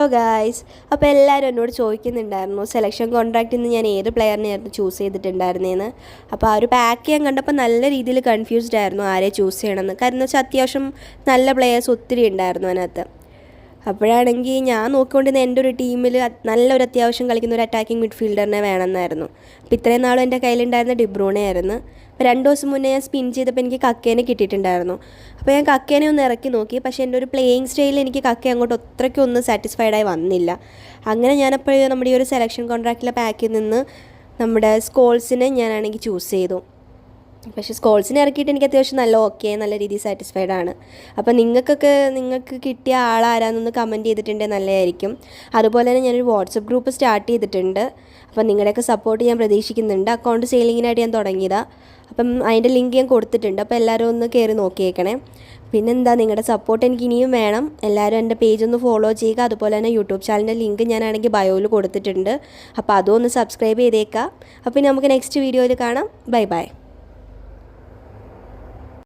Hello guys അപ്പോൾ എല്ലാവരും എന്നോട് ചോദിക്കുന്നുണ്ടായിരുന്നു സെലക്ഷൻ കോൺട്രാക്റ്റിൽ നിന്ന് ഞാൻ ഏത് പ്ലെയറിനെയായിരുന്നു ചൂസ് ചെയ്തിട്ടുണ്ടായിരുന്നതെന്ന് അപ്പോൾ ആ ഒരു പാക്ക് ചെയ്യാൻ കണ്ടപ്പോൾ നല്ല രീതിയിൽ കൺഫ്യൂസ്ഡ് ആയിരുന്നു ആരെ ചൂസ് ചെയ്യണമെന്ന്. കാരണം വെച്ചാൽ അത്യാവശ്യം നല്ല പ്ലെയേഴ്സ് ഒത്തിരി ഉണ്ടായിരുന്നു അതിനകത്ത്. അപ്പോഴാണെങ്കിൽ ഞാൻ നോക്കിക്കൊണ്ടിരുന്ന എന്റെ ഒരു ടീമിൽ നല്ലൊരു അത്യാവശ്യം കളിക്കുന്ന ഒരു അറ്റാക്കിംഗ് മിഡ്ഫീൽഡറിനെ വേണമെന്നായിരുന്നു. അപ്പോൾ ഇത്രയും നാളും എന്റെ കയ്യിലുണ്ടായിരുന്ന ഡിബ്രൂണെ ആയിരുന്നു. അപ്പോൾ രണ്ട് ദിവസം മുന്നേ ഞാൻ സ്പിൻ ചെയ്തപ്പോൾ എനിക്ക് കക്കേനെ കിട്ടിയിട്ടുണ്ടായിരുന്നു. അപ്പോൾ ഞാൻ കക്കേനെ ഒന്ന് ഇറക്കി നോക്കി. പക്ഷേ എന്റെ ഒരു പ്ലേയിങ് സ്റ്റൈലിൽ എനിക്ക് കക്ക അങ്ങോട്ട് അത്രയ്ക്കും ഒന്നും സാറ്റിസ്ഫൈഡ് ആയി വന്നില്ല. അങ്ങനെ ഞാനപ്പോഴും നമ്മുടെ ഈ ഒരു സെലക്ഷൻ കോൺട്രാക്റ്റിലെ പാക്കിൽ നിന്ന് നമ്മുടെ സ്കോൾസിനെ ഞാനാണെങ്കിൽ ചൂസ് ചെയ്തു. പക്ഷേ സ്കോൾസിന് ഇറക്കിയിട്ട് എനിക്ക് അത്യാവശ്യം നല്ല ഓക്കെ നല്ല രീതിയിൽ സാറ്റിസ്ഫൈഡ് ആണ്. അപ്പോൾ നിങ്ങൾക്കൊക്കെ നിങ്ങൾക്ക് കിട്ടിയ ആളാരാന്നൊന്ന് കമന്റ് ചെയ്തിട്ടുണ്ടെങ്കിൽ നല്ലതായിരിക്കും. അതുപോലെ തന്നെ ഞാനൊരു വാട്സപ്പ് ഗ്രൂപ്പ് സ്റ്റാർട്ട് ചെയ്തിട്ടുണ്ട്. അപ്പോൾ നിങ്ങളുടെയൊക്കെ സപ്പോർട്ട് ഞാൻ പ്രതീക്ഷിക്കുന്നുണ്ട്. അക്കൗണ്ട് സെയിലിങ്ങിനായിട്ട് ഞാൻ തുടങ്ങിയതാണ് അപ്പം അതിന്റെ ലിങ്ക് ഞാൻ കൊടുത്തിട്ടുണ്ട്. അപ്പോൾ എല്ലാവരും ഒന്ന് കയറി നോക്കിയേക്കണേ. പിന്നെന്താ നിങ്ങളുടെ സപ്പോർട്ട് എനിക്ക് ഇനിയും വേണം. എല്ലാവരും എന്റെ പേജ് ഒന്ന് ഫോളോ ചെയ്യുക. അതുപോലെ തന്നെ യൂട്യൂബ് ചാനലിന്റെ ലിങ്ക് ഞാനാണെങ്കിൽ ബയോയിൽ കൊടുത്തിട്ടുണ്ട്. അപ്പോൾ അതും ഒന്ന് സബ്സ്ക്രൈബ് ചെയ്തേക്കാം. അപ്പോൾ നമുക്ക് നെക്സ്റ്റ് വീഡിയോയിൽ കാണാം. Bye bye